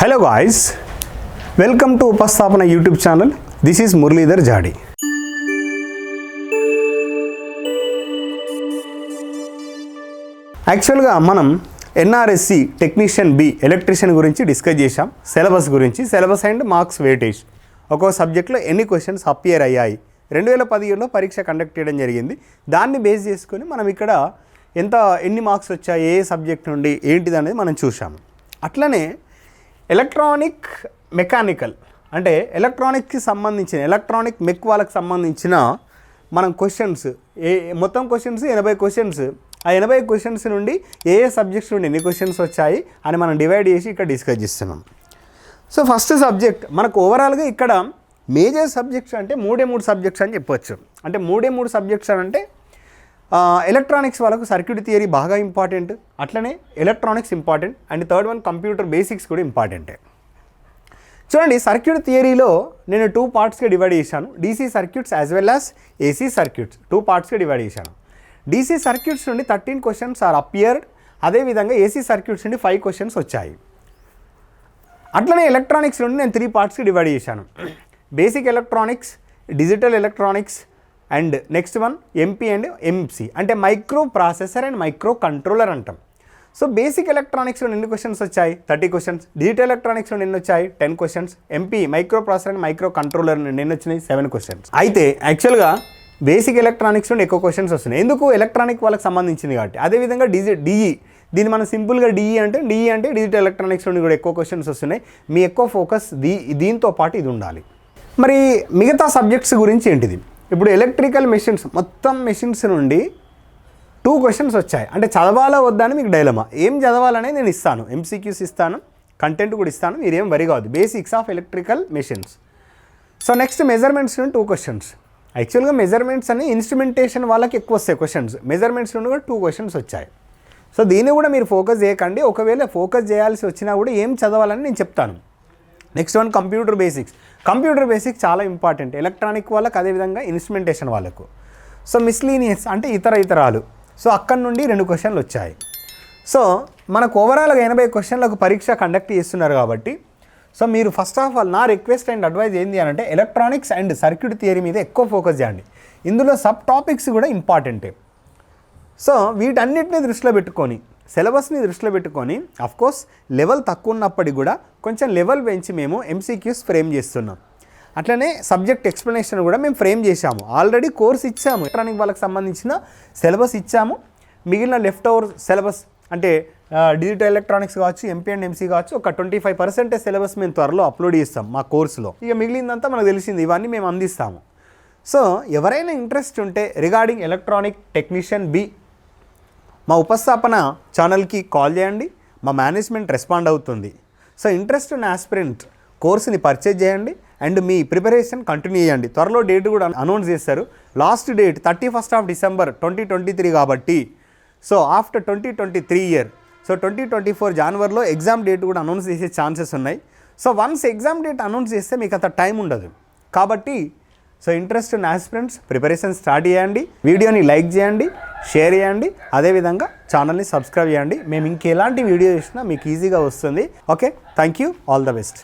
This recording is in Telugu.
Hello guys welcome to Upasthapana YouTube channel this is Muralidhar Jadi యాక్చువల్గా మనం ఎన్ఆర్ఎస్సి టెక్నీషియన్ బి ఎలక్ట్రీషియన్ గురించి డిస్కస్ చేశాం. సిలబస్ గురించి. సిలబస్ అండ్ మార్క్స్ వెయిటేజ్ ఒక్కో సబ్జెక్ట్లో ఎన్ని క్వశ్చన్స్ అపియర్ అయ్యాయి? రెండు వేల పదిహేడులో పరీక్ష కండక్ట్ చేయడం జరిగింది. దాన్ని బేస్ చేసుకొని మనం ఇక్కడ ఎంత ఎన్ని మార్క్స్ వచ్చాయి? ఏ సబ్జెక్ట్ నుండి? ఏంటిది అనేది మనం చూసాము అట్లనే ఎలక్ట్రానిక్ మెకానికల్ అంటే ఎలక్ట్రానిక్కి సంబంధించిన ఎలక్ట్రానిక్ మెక్ వాళ్ళకి సంబంధించిన మనం క్వశ్చన్స్ ఏ మొత్తం క్వశ్చన్స్ ఎనభై క్వశ్చన్స్ ఆ ఎనభై క్వశ్చన్స్ నుండి ఏ ఏ సబ్జెక్ట్స్ నుండి ఎన్ని క్వశ్చన్స్ వచ్చాయి అని మనం డివైడ్ చేసి ఇక్కడ డిస్కస్ చేస్తున్నాం. సో ఫస్ట్ సబ్జెక్ట్ మనకు ఓవరాల్గా ఇక్కడ మేజర్ సబ్జెక్ట్స్ అంటే మూడే మూడు సబ్జెక్ట్స్ అని చెప్పొచ్చు. అంటే మూడే మూడు సబ్జెక్ట్స్ అని అంటే ఎలక్ట్రానిక్స్ వాళ్ళకు సర్క్యూట్ థియరీ బాగా ఇంపార్టెంట్ అట్లనే electronics important and third one computer basics కూడా ఇంపార్టెంటే చూడండి సర్క్యూట్ థియరీలో నేను టూ పార్ట్స్గా డివైడ్ చేశాను. DC circuits as well as AC circuits two పార్ట్స్గా డివైడ్ చేశాను. డీసీ సర్క్యూట్స్ నుండి థర్టీన్ క్వశ్చన్స్ ఆర్ అపియర్డ్ అదేవిధంగా ఏసీ సర్క్యూట్స్ నుండి ఫైవ్ క్వశ్చన్స్ వచ్చాయి. అట్లనే ఎలక్ట్రానిక్స్ నుండి నేను త్రీ పార్ట్స్కి డివైడ్ చేశాను. Basic electronics digital electronics and next one MP and MC అంటే microprocessor and microcontroller అంటాం. సో బేసిక్ ఎలక్ట్రానిక్స్లో ఎన్ని క్వశ్చన్స్ వచ్చాయి? థర్టీ క్వశ్చన్స్ డిజిటల్ ఎలక్ట్రానిక్స్లో ఎన్ని వచ్చాయి? Ten questions MP processor and microcontroller నుండి ఎన్ని వచ్చినాయి? సెవెన్ క్వశ్చన్స్ అయితే యాక్చువల్గా బేసిక్ ఎలక్ట్రానిక్స్ నుండి ఎక్కువ క్వశ్చన్స్ వస్తున్నాయి. ఎందుకు? ఎలక్ట్రానిక్ వాళ్ళకి సంబంధించింది కాబట్టి. అదేవిధంగా డిజి డిఈ దీన్ని మనం సింపుల్గా డిఈ అంటే డిఈ అంటే డిజిటల్ ఎలక్ట్రానిక్స్ నుండి కూడా ఎక్కువ క్వశ్చన్స్ వస్తున్నాయి. మీ ఎక్కువ ఫోకస్ దీ దీంతో పాటు ఇది ఉండాలి. మరి మిగతా సబ్జెక్ట్స్ గురించి ఏంటిది? ఇప్పుడు ఎలక్ట్రికల్ మెషిన్స్ మొత్తం మెషిన్స్ నుండి టూ క్వశ్చన్స్ వచ్చాయి. అంటే చదవాలా వద్దా అని మీకు డైలమా ఏం చదవాలనే నేను ఇస్తాను. ఎంసీక్యూస్ ఇస్తాను. కంటెంట్ కూడా ఇస్తాను. మీరేం వరి కావద్దు. Basics of electrical machines so next measurements నుండి టూ క్వశ్చన్స్ యాక్చువల్గా మెజర్మెంట్స్ అని ఇన్స్ట్రుమెంటేషన్ వాళ్ళకి ఎక్కువ వస్తాయి క్వశ్చన్స్ మెజర్మెంట్స్ నుండి కూడా టూ క్వశ్చన్స్ వచ్చాయి. సో దీన్ని కూడా మీరు ఫోకస్ చేయకండి. ఒకవేళ ఫోకస్ చేయాల్సి వచ్చినా కూడా ఏం చదవాలని నేను చెప్తాను. Next one computer basics computer basics చాలా ఇంపార్టెంట్ ఎలక్ట్రానిక్ వాళ్ళకి అదేవిధంగా ఇన్స్ట్రుమెంటేషన్ వాళ్ళకు. సో మిస్లీనియస్ అంటే ఇతర ఇతరాలు. సో అక్కడి నుండి రెండు క్వశ్చన్లు వచ్చాయి. సో మనకు ఓవరాల్గా ఎనభై క్వశ్చన్లకు పరీక్ష కండక్ట్ చేస్తున్నారు కాబట్టి సో మీరు ఫస్ట్ ఆఫ్ ఆల్ నా రిక్వెస్ట్ అండ్ అడ్వైజ్ ఏంటి అని అంటే ఎలక్ట్రానిక్స్ అండ్ సర్క్యూట్ థియరీ మీద ఎక్కువ ఫోకస్ చేయండి. ఇందులో సబ్ టాపిక్స్ కూడా ఇంపార్టెంటే సో వీటన్నిటిని దృష్టిలో పెట్టుకొని సిలబస్ని దృష్టిలో పెట్టుకొని కోర్స్ లెవెల్ తక్కువ ఉన్నప్పటికీ కూడా కొంచెం లెవెల్ పెంచి మేము ఎంసీక్యూస్ ఫ్రేమ్ చేస్తున్నాం. అట్లనే సబ్జెక్ట్ ఎక్స్ప్లెనేషన్ కూడా మేము ఫ్రేమ్ చేశాము. ఆల్రెడీ కోర్స్ ఇచ్చాము. ఎలక్ట్రానిక్ వాళ్ళకి సంబంధించిన సిలబస్ ఇచ్చాము. మిగిలిన లెఫ్ట్ ఓవర్ సిలబస్ అంటే డిజిటల్ ఎలక్ట్రానిక్స్ కావచ్చు ఎంపీ అండ్ ఎంసీ కావచ్చు ఒక ట్వంటీ ఫైవ్ పర్సెంటేజ్ సిలబస్ మేము త్వరలో అప్లోడ్ చేస్తాం మా కోర్సులో. ఇక మిగిలిందంతా మనకు తెలిసింది ఇవన్నీ మేము అందిస్తాము. సో ఎవరైనా ఇంట్రెస్ట్ ఉంటే రిగార్డింగ్ ఎలక్ట్రానిక్ టెక్నీషియన్ బి మా ఉపస్థాపన ఛానల్కి కాల్ చేయండి. మా మేనేజ్మెంట్ రెస్పాండ్ అవుతుంది. సో ఇంట్రెస్ట్ ఉన్న ఆస్పిరెంట్ కోర్సుని పర్చేజ్ చేయండి. అండ్ మీ ప్రిపరేషన్ కంటిన్యూ చేయండి. త్వరలో డేట్ కూడా అనౌన్స్ చేస్తారు. Last date thirty first of December twenty twenty three కాబట్టి. So after twenty twenty three year. So twenty twenty four జనవరిలో ఎగ్జామ్ డేట్ కూడా అనౌన్స్ చేసే ఛాన్సెస్ ఉన్నాయి. So once exam date announce చేస్తే మీకు అంత టైం ఉండదు. కాబట్టి సో ఇంట్రెస్ట్ ఉన్న ఆస్పిరెంట్స్ ప్రిపరేషన్ స్టార్ట్ చేయండి. వీడియోని లైక్ చేయండి. షేర్ చేయండి. అదేవిధంగా ఛానల్ని సబ్స్క్రైబ్ చేయండి. మేము ఇంకెలాంటి వీడియో చేసినా మీకు ఈజీగా వస్తుంది. Okay thank you all the best